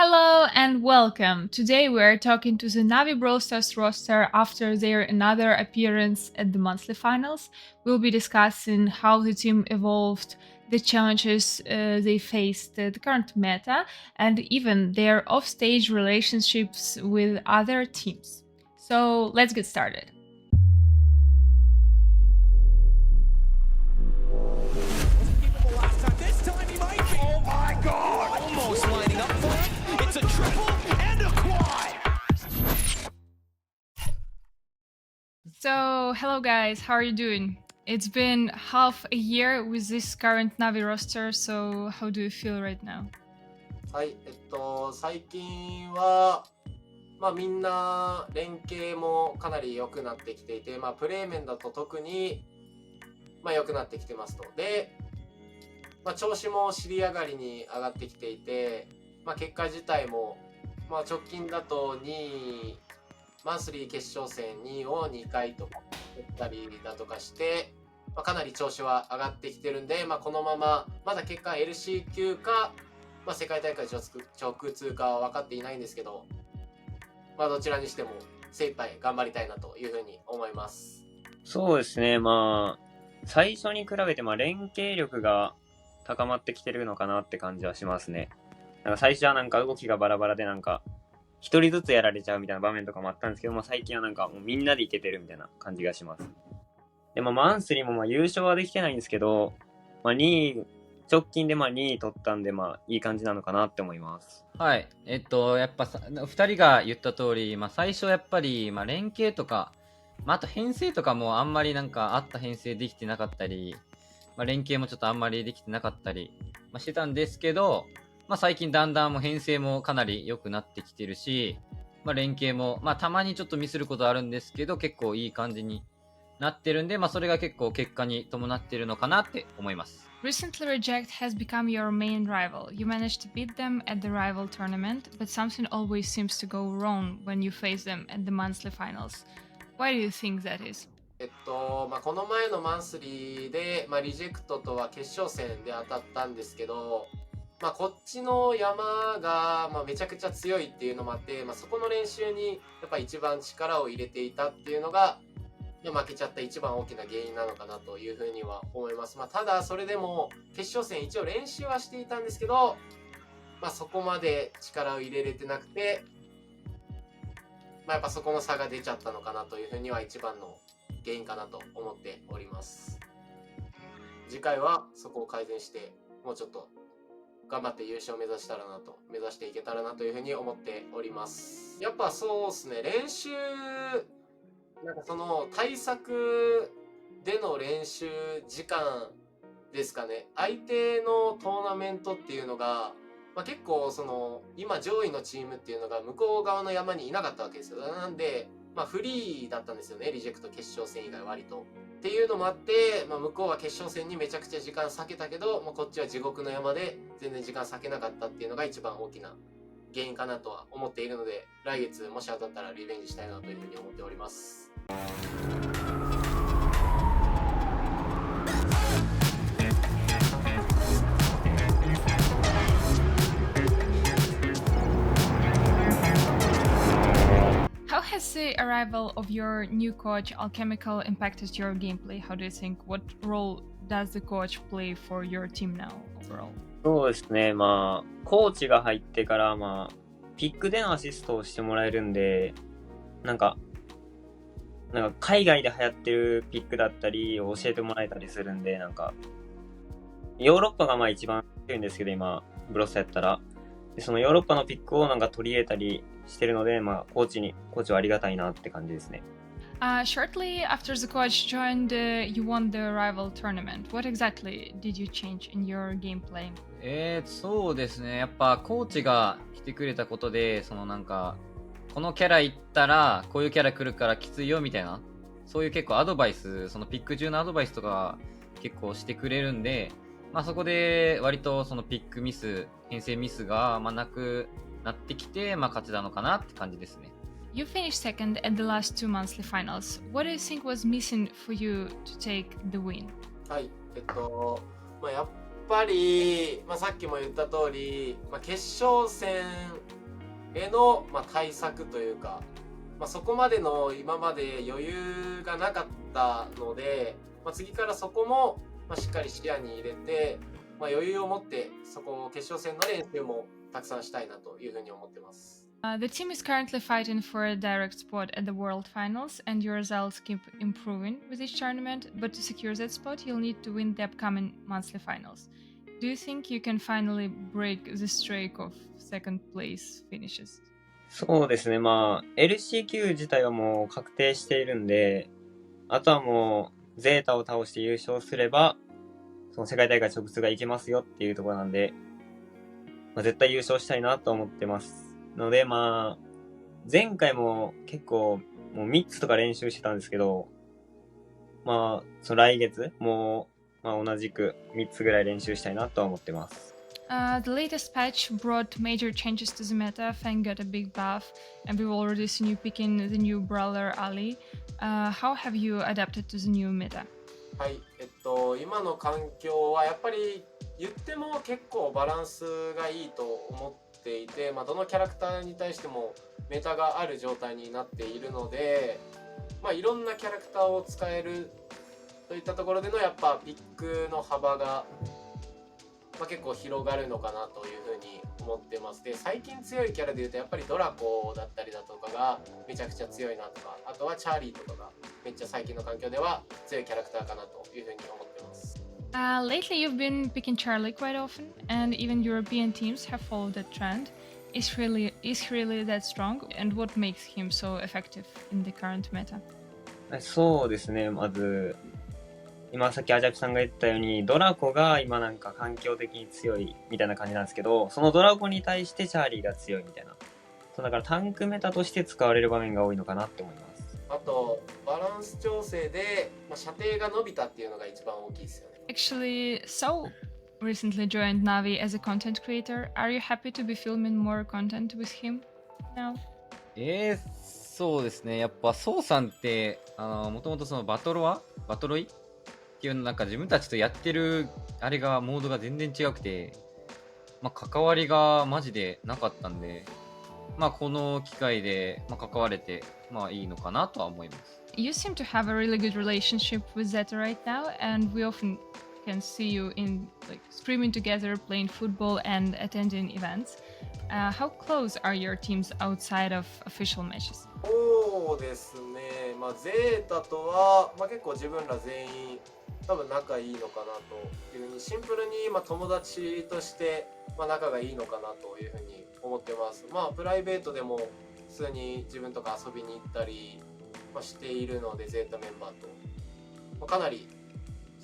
Hello and welcome. Today we are talking to the Navi Brawl Stars roster after their another appearance at the monthly finals. We'll be discussing how the team evolved, the challenges uh, they faced, the current meta, and even their offstage relationships with other teams. So let's get started. So, hello guys, how are you doing? It's been half a year with this current Navi roster, so how do you feel right now? はい、えっと、最近は、まあみんな連携もかなり良くなってきていて、まあプレー面だと特に、まあ良くなってきてますと。で、まあ調子も尻上がりに上がってきていて、まあ結果自体も、まあ直近だと2位、マンスリー決勝戦2を2回とったりだとかして、まあ、かなり調子は上がってきてるんで、まあこのまま、まだ結果 LC 級か、まあ、世界大会直通かは分かっていないんですけど、まあ、どちらにしても精一杯頑張りたいなというふうに思います。そうですね、まあ、最初に比べて、まあ、連携力が高まってきてるのかなって感じはしますね。なんか最初はなんか動きがバラバラで、なんか、一人ずつやられちゃうみたいな場面とかもあったんですけども、最近はなんかもうみんなでいけてるみたいな感じがします。で、まあ、マンスリーもまあ優勝はできてないんですけど、まあ、2位、直近でまあ2位取ったんで、まあ、いい感じなのかなって思います。はい。えっと、やっぱさ、2人が言った通り、まあ、最初やっぱり、まあ、連携とか、まあ、あと編成とかもあんまりなんかあった編成できてなかったり、まあ、連携もちょっとあんまりできてなかったり、まあ、してたんですけど、まあ、最近だんだんもう編成もかなり良くなってきてるし、まあ、連携も、まあ、たまにちょっとミスることあるんですけど、結構いい感じになってるんで、まあ、それが結構結果に伴ってるのかなって思います。Recently, Reject has become your main rival. You managed to beat them at the rival tournament, but something always seems to go wrong when you face them at the monthly finals. Why do you think that is? えっと、まあ、この前のマンスリーで、まあ、リジェクトとは決勝戦で当たったんですけど、まあ、こっちの山が、ま、めちゃくちゃ強いっていうのもあって、まあ、そこの練習にやっぱ一番力を入れていたっていうのが、負けちゃった一番大きな原因なのかなというふうには思います。まあ、ただそれでも決勝戦一応練習はしていたんですけど、まあ、そこまで力を入れれてなくて、まあ、やっぱそこの差が出ちゃったのかなというふうには一番の原因かなと思っております。次回はそこを改善して、もうちょっと頑張って優勝目指したらなと、目指していけたらなというふうに思っております。やっぱそうですね、練習、なんかその対策での練習時間ですかね。相手のトーナメントっていうのが、まあ、結構その今上位のチームっていうのが向こう側の山にいなかったわけですよ。なんで、まあ、フリーだったんですよね、リジェクト決勝戦以外割と。っていうのもあって、まあ、向こうは決勝戦にめちゃくちゃ時間割けたけど、まあ、こっちは地獄の山で全然時間割けなかったっていうのが一番大きな原因かなとは思っているので、来月もし当たったらリベンジしたいなというふうに思っております。Arrival of your new coach, Alchemical, impacted your gameplay? How do you think? What role does the coach play for your team now overall? そうですね、まあ、コーチが入ってから、まあ、ピックでのアシストをしてもらえるんで、なんか、なんか海外で流行ってるピックだったりを教えてもらえたりするんで、なんか、ヨーロッパがまあ一番強いんですけど、今、ブロスやったら。でそのヨーロッパのピックをなんか取り入れたりしてるので、まあ、コーチに、コーチはありがたいなって感じですね。Uh, shortly after the coach joined, uh, you won the rival tournament. What exactly did you change in your gameplay? えー、そうですね。やっぱコーチが来てくれたことで、そのなんか、このキャラ行ったら、こういうキャラ来るからきついよみたいな、そういう結構アドバイス、そのピック中のアドバイスとか結構してくれるんで、まあそこで割とそのピックミス、編成ミスがまあなくなってきて、まあ勝てたのかなって感じですね。You finished second at the last two monthly finals. What do you think was missing for you to take the win? はい、えっと、まあ、やっぱり、まあ、さっきも言った通り、まあ、決勝戦への、まあ、対策というか、まあ、そこまでの今まで余裕がなかったので、まあ、次からそこも、まあ、しっかり視野に入れて、まあ、余裕を持ってそこを決勝戦の練習もたくさんしたいなというふうに思ってます。Uh, the team is currently fighting for a direct spot at the World Finals, and your results keep improving with each tournament. But to secure that spot, you'll need to win the upcoming monthly finals. Do you think you can finally break the streak of second place finishes? そうですね、まあ、LCQ 自体はもう確定しているんで、あとはもう、ゼータを倒して優勝すれば、その世界大会直通がいけますよっていうところなんで、まあ、絶対優勝したいなと思ってます。ので、まあ、前回も結構、もう3つとか練習してたんですけど、まあ、その来月、もう、まあ同じく3つぐらい練習したいなとは思ってます。Uh, the latest patch brought major changes to the meta. Fang got a big buff, and we've already seen you picking the new brawler Ali. Uh, how have you adapted to the new meta? はい、えっと、今の環境はやっぱり言っても結構バランスがいいと思っていて、まあ、どのキャラクターに対してもメタがある状態になっているので、まあ、いろんなキャラクターを使えるといったところでのやっぱピックの幅が、まあ、結構広がるのかなというふうに思ってます。で最近強いキャラでいうとやっぱりドラコだったりだとかがめちゃくちゃ強いなとかあとはチャーリーとかがめっちゃ最近の環境では強いキャラクターかなというふうに思ってます。Uh, lately, you've been picking Charlie quite often, and even European teams have followed that trend. Is really is he really that strong, and what makes him so effective in the current meta? そうですね、まず、今さっきアジャクさんが言ったように、ドラコが今なんか環境的に強いみたいな感じなんですけど、そのドラコに対してチャーリーが強いみたいな。そうだからタンクメタとして使われる場面が多いのかなって思います。あとバランス調整で、まあ、射程が伸びたっていうのが一番大きいですよね。Actually, so recently joined Navi as a content creator. Are you happy to be filming more content with him now? えー、そうですね。やっぱ、ソウさんって、あの、もともとそのバトロワ？バトロイ？っていうなんか自分たちとやってる、あれが、モードが全然違くて、まあ、関わりがマジでなかったんで、まあ、この機会で、まあ、関われて、まあ、いいのかなとは思います。You seem to have a really good relationship with Zeta right now, and we often can see you in like streaming together, playing football, and attending events. Uh, how close are your teams outside of official matches? そうですね、まあ、ゼータとは、まあ、結構自分ら全員多分仲いいのかなというふうにシンプルに、まあ、友達として、まあ、仲がいいのかなというふうに思ってますまあプライベートでも普通に自分とか遊びに行ったり、まあ、しているのでゼータメンバーと、まあ、かなり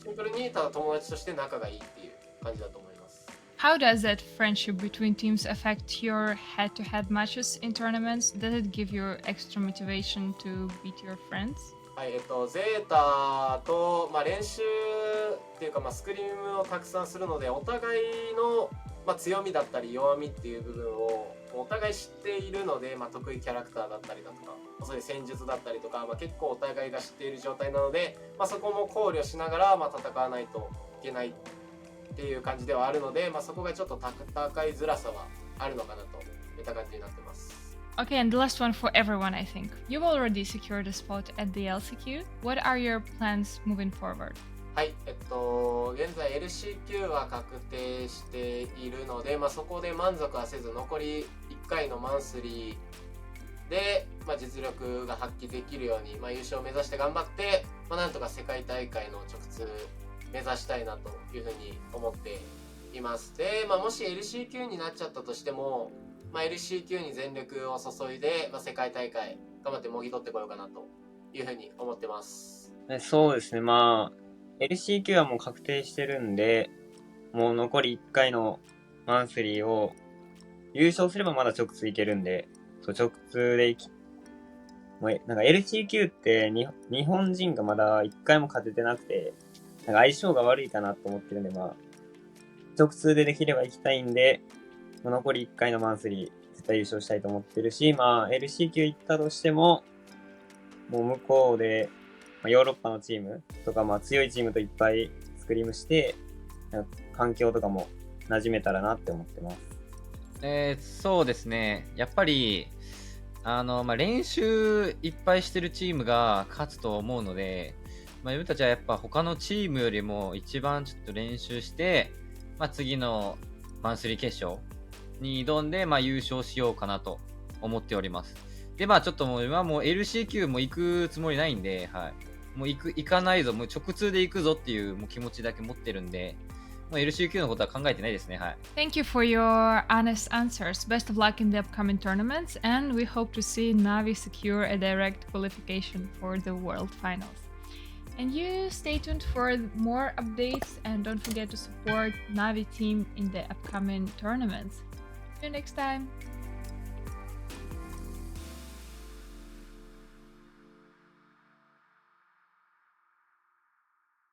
シンプルにただ友達として仲がいいっていう感じだと思います How does that friendship between teams affect your head to head matches in tournaments? Does it give you extra motivation to beat your friends? はい、えっと、ゼータと、まあ、練習っていうか、まあ、スクリームをたくさんするので、お互いの、まあ、強みだったり弱みっていう部分をお互い知っているので、まあ、得意キャラクターだったりだとか、そういう戦術だったりとか、まあ、結構お互いが知っている状態なので、まあ、そこも考慮しながら、まあ、戦わないといけないっていう感じではあるので、まあ、そこがちょっと戦いづらさはあるのかなといった感じになってます。Okay, and the last one for everyone, I think. You've already secured a spot at the LCQ. What are your plans moving forward? はい、えっと、現在 LCQ は確定しているので、まあ、そこで満足はせず、残り1回のマンスリーで、まあ、実力が発揮できるように、まあ、優勝を目指して頑張って、まあ、なんとか世界大会の直通目指したいなというふうに思っています。で、まあ、もし LCQ になっちゃったとしても、まあ、LCQ に全力を注いで、まあ、世界大会頑張ってもぎ取ってこようかなというふうに思ってます。そうですね、まあ、LCQ はもう確定してるんで、もう残り1回のマンスリーを優勝すればまだ直通いけるんで、そう直通でいき、もうなんか LCQ ってに日本人がまだ1回も勝ててなくて、なんか相性が悪いかなと思ってるんで、まあ、直通でできれば行きたいんで、まあ残り1回のマンスリー絶対優勝したいと思ってるし、まあ LCQ 行ったとしても、もう向こうで、ま、ヨーロッパのチームとか、まあ、強いチームといっぱいスクリームして、環境とかも馴染めたらなって思ってます。えーそうですね。やっぱり、あの、まあ、練習いっぱいしてるチームが勝つと思うので、まあ、自分たちはやっぱ他のチームよりも一番ちょっと練習して、まあ、次のマンスリー決勝に挑んで、まあ、優勝しようかなと思っております。で、まあちょっともう今もう LCQ も行くつもりないんで、はい。もう行く、行かないぞ、もう直通で行くぞっていうもう気持ちだけ持ってるんで、もう LCQ のことは考えてないですね、はい。 Thank you for your honest answers. Best of luck in the upcoming tournaments, and we hope to see Navi secure a direct qualification for the World Finals. And you stay tuned for more updates and don't forget to support Navi team in the upcoming tournaments. See you next time.